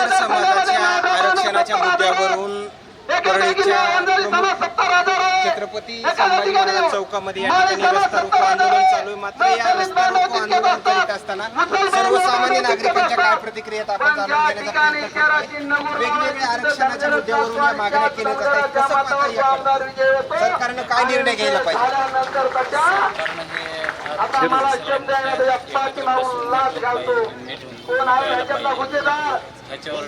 धनगर समाजाच्या आरक्षणाच्या मुद्द्यावरून परळीच्या छत्रपती संभाजी महाराज चौकामध्ये या ठिकाणी रस्ता रोको आंदोलन चालू आहे. मात्र या रस्ता रोको आंदोलन करीत असताना सर्वसामान्य नागरिकांच्या काय प्रतिक्रिया आहेत आपण जाणून घेण्याचा प्रयत्न करतोय. वेगवेगळ्या आरक्षणाच्या मुद्द्यावरून या मागण्या केल्या जात आहेत. कसं पाहता याकडे? सरकारनं काय निर्णय घ्यायला पाहिजे? आता मला शब्द पाठीमागून लाच घालतो. कोण आहे? गुन्हेगार. त्याच्यावर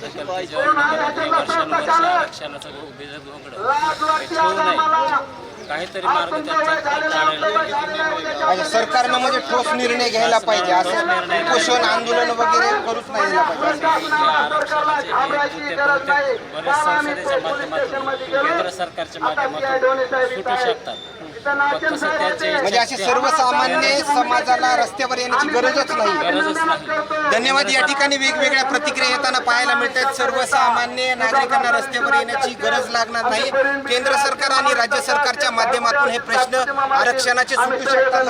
वर्षानुवर्ष आरक्षणाचं घोंगडं ठेवू नये काहीतरी मार्ग त्यांचा काढायला आणि सरकारनं म्हणजे ठोस निर्णय घ्यायला पाहिजे. असं उपोषण आंदोलन वगैरे करूच नाही द्यायला पाहिजे. सरकारला घाबरायची गरज नाही. बरेच संसदेच्या माध्यमातून केंद्र सरकारच्या माध्यमातून सुटू शकतात. म्हणजे अशी सर्वसामान्य समाजाला रस्त्यावर येण्याची गरजच नाही धन्यवाद. या ठिकाणी वेगवेगळ्या प्रतिक्रिया येताना पाहायला मिळतात. सर्वसामान्य नागरिकांना रस्त्यावर येण्याची गरज लागणार नाही. केंद्र सरकार आणि राज्य सरकारच्या माध्यमातून हे प्रश्न आरक्षणाचे सुटू शकतात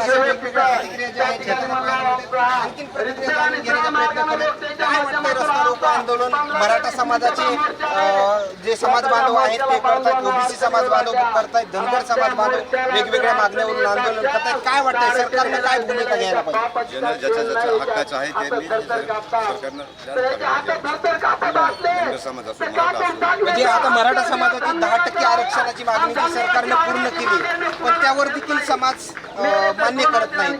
रस्ता रोको आंदोलन? मराठा समाजाचे जे समाज बांधव आहेत ते करतायत ओबीसी समाज बांधव करतायत धनगर समाज बांधव वेगवेगळ्या मागण्यावरून आंदोलन करतायत काय वाटतंय? सरकारनं काय भूमिका घ्यायला पाहिजे? ज्यांना ज्याच्या ज्याच्या हक्काचं आहे त्यांनी सरकारनं जाहीर करावं. धनगर समाज असो मराठा असो म्हणजे आता मराठा समाजाची दहा टक्के आरक्षणाची मागणी जी सरकारनं पूर्ण केली पण त्यावर देखील समाज मान्य करत नाही.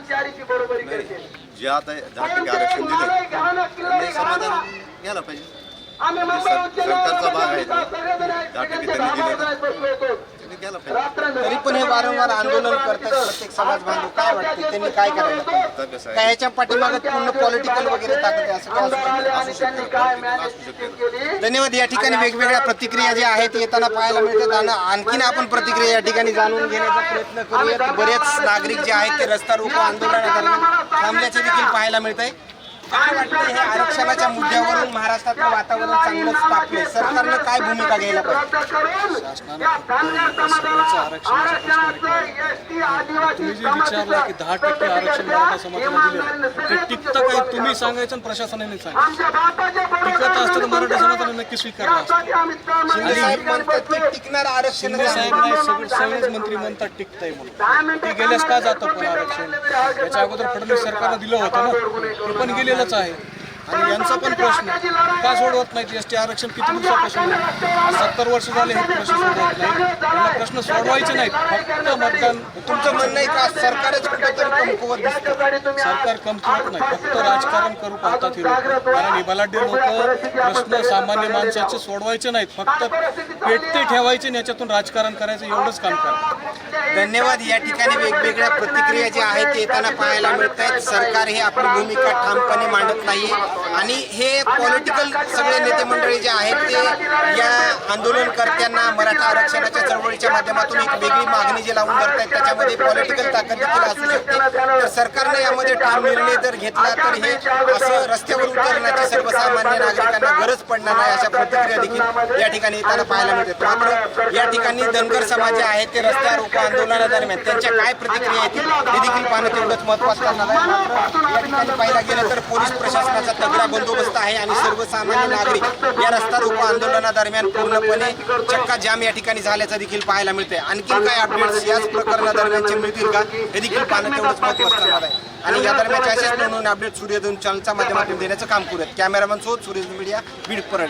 जे आता दहा टक्के आरक्षण दिलं समाधान घ्यायला पाहिजे. सर- सरकारचा भाग आहे. दहा टक्के त्यांनी दिले ना त्यांनी पाहिजे. तरी पण हे वारंवार आंदोलन करतात प्रत्येक समाज बांधव. काय वाटतं? त्यांनी काय करायला पाहिजे? काय याच्या पाठीमागे पूर्ण पॉलिटिकल वगैरे ताकद आहे असं काय धन्यवाद. या ठिकाणी वेगवेगळ्या प्रतिक्रिया ज्या आहेत येताना पाहायला मिळतात आणि आणखीन आपण प्रतिक्रिया या ठिकाणी जाणून घेण्याचा प्रयत्न करूयात. बरेच नागरिक जे आहेत ते रस्ता रोको आंदोलनादरम्यान थांबल्याचे देखील पाहायला मिळत आहे काय वाटतं हे आरक्षणाच्या मुद्द्यावरून महाराष्ट्रातलं वातावरण चांगलंच तापले सरकारनं काय भूमिका घ्यायला पाहिजे? तुम्ही जे विचारला की दहा टक्के आरक्षण मराठा समाजाला दिले ते टिकतं काय तुम्ही सांगायचं आणि प्रशासनाने सांगायचं टिकत असतं तर मराठा समाजाने नक्की की टिकणार आरक्षण सगळेच मंत्री म्हणतात टिकतंय म्हणून. ते गेल्यास का जातं पण आरक्षण? याच्या अगोदर फडणवीस सरकारनं दिलं होतं ना. ते पण गेलेलंच आहे. आणि यांचा पण प्रश्न का सोडवत नाहीत एस टी आरक्षण? किती दिवसापासून सत्तर वर्ष झाले हे प्रश्न सोडवत नाही त्यांना प्रश्न सोडवायचे नाहीत. फक्त मतदान तुमचं म्हणणं आहे का सरकारच कुठेतरी कमकुवत दिसतं? सरकार कमकुवत नाही. फक्त राजकारण करू पाहतात हे लोक कारण हे बलाढ्य लोक प्रश्न सामान्य माणसाचे सोडवायचे नाहीत. फक्त पेटते ठेवायचे आणि याच्यातून राजकारण करायचं एवढंच काम करतात धन्यवाद. या ठिकाणी वेगवेगळ्या प्रतिक्रिया ज्या आहेत ते येताना पाहायला मिळत आहेत सरकार हे आपली भूमिका ठामपणे मांडत नाहीये. आणि हे पॉलिटिकल सगळे नेते मंडळी जे आहेत ते या आंदोलनकर्त्यांना मराठा आरक्षणाच्या चळवळीच्या माध्यमातून एक वेगळी मागणी जी लावून धरतायत त्याच्यामध्ये पॉलिटिकल ताकद देखील असू शकते. तर सरकारनं यामध्ये ठाम निर्णय जर घेतला तर हे असं रस्त्यावर उतरण्याची सर्वसामान्य नागरिकांना गरज पडणार नाही अशा प्रतिक्रिया देखील या ठिकाणी येताना पाहायला मिळतात. मात्र या ठिकाणी धनगर समाज जे आहेत ते रस्त्यावर रोको आंदोलनादरम्यान त्यांच्या काय प्रतिक्रिया येतील हे देखील पाहणं तेवढंच महत्वाचं ठरणार आहे. पाहायला गेलं तर पोलीस प्रशासनाचा तगडा बंदोबस्त आहे आणि सर्वसामान्य नागरिक या रस्ता रोको आंदोलनादरम्यान पूर्णपणे चक्का जाम या ठिकाणी झाल्याचं देखील पाहायला मिळते आणखी काय अपडेट्स याच प्रकरणादरम्यानचे मिळतील का हे देखील पाहणं तेवढंच महत्वाचं ठरणार आहे. आणि या दरम्यानचे असेच म्हणून अपडेट सूर्यदून चॅनलच्या माध्यमातून देण्याचं काम करूयात. कॅमेरामॅन सोबत सूर्यदून मीडिया बीड परळ.